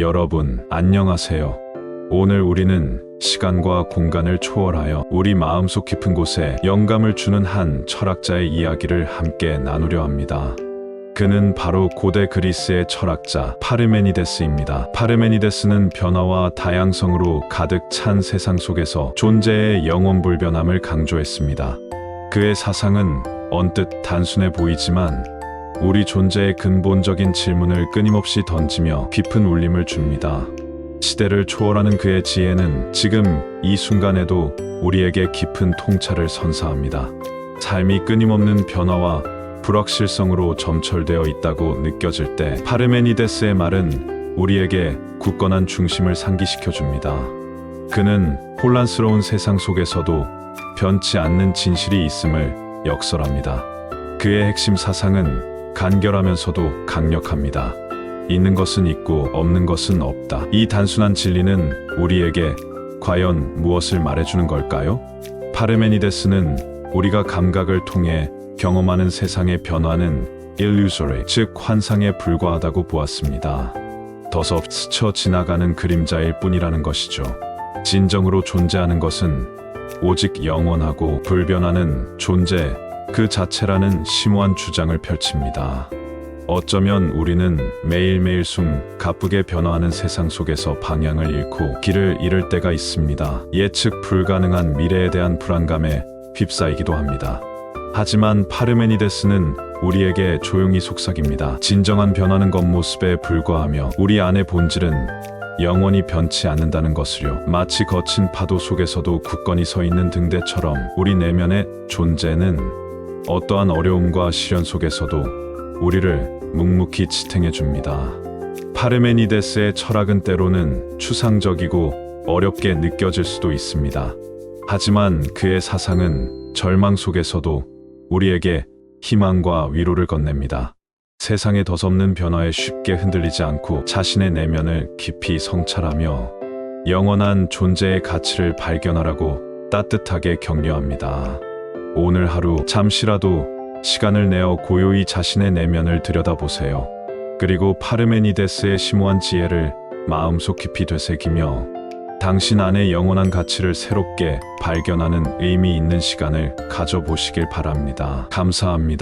여러분, 안녕하세요. 오늘 우리는 시간과 공간을 초월하여 우리 마음속 깊은 곳에 영감을 주는 한 철학자의 이야기를 함께 나누려 합니다. 그는 바로 고대 그리스의 철학자 파르메니데스입니다. 파르메니데스는 변화와 다양성으로 가득 찬 세상 속에서 존재의 영원불변함을 강조했습니다. 그의 사상은 언뜻 단순해 보이지만 우리 존재의 근본적인 질문을 끊임없이 던지며 깊은 울림을 줍니다. 시대를 초월하는 그의 지혜는 지금 이 순간에도 우리에게 깊은 통찰을 선사합니다. 삶이 끊임없는 변화와 불확실성으로 점철되어 있다고 느껴질 때 파르메니데스의 말은 우리에게 굳건한 중심을 상기시켜 줍니다. 그는 혼란스러운 세상 속에서도 변치 않는 진실이 있음을 역설합니다. 그의 핵심 사상은 간결하면서도 강력합니다. 있는 것은 있고 없는 것은 없다. 이 단순한 진리는 우리에게 과연 무엇을 말해주는 걸까요? 파르메니데스는 우리가 감각을 통해 경험하는 세상의 변화는 illusory, 즉 환상에 불과하다고 보았습니다. 더서 스쳐 지나가는 그림자일 뿐이라는 것이죠. 진정으로 존재하는 것은 오직 영원하고 불변하는 존재 그 자체라는 심오한 주장을 펼칩니다. 어쩌면 우리는 매일매일 숨 가쁘게 변화하는 세상 속에서 방향을 잃고 길을 잃을 때가 있습니다. 예측 불가능한 미래에 대한 불안감에 휩싸이기도 합니다. 하지만 파르메니데스는 우리에게 조용히 속삭입니다. 진정한 변화는 겉모습에 불과하며 우리 안의 본질은 영원히 변치 않는다는 것을요. 마치 거친 파도 속에서도 굳건히 서 있는 등대처럼 우리 내면의 존재는 어떠한 어려움과 시련 속에서도 우리를 묵묵히 지탱해 줍니다. 파르메니데스의 철학은 때로는 추상적이고 어렵게 느껴질 수도 있습니다. 하지만 그의 사상은 절망 속에서도 우리에게 희망과 위로를 건넵니다. 세상의 덧없는 변화에 쉽게 흔들리지 않고 자신의 내면을 깊이 성찰하며 영원한 존재의 가치를 발견하라고 따뜻하게 격려합니다. 오늘 하루 잠시라도 시간을 내어 고요히 자신의 내면을 들여다보세요. 그리고 파르메니데스의 심오한 지혜를 마음속 깊이 되새기며 당신 안의 영원한 가치를 새롭게 발견하는 의미 있는 시간을 가져보시길 바랍니다. 감사합니다.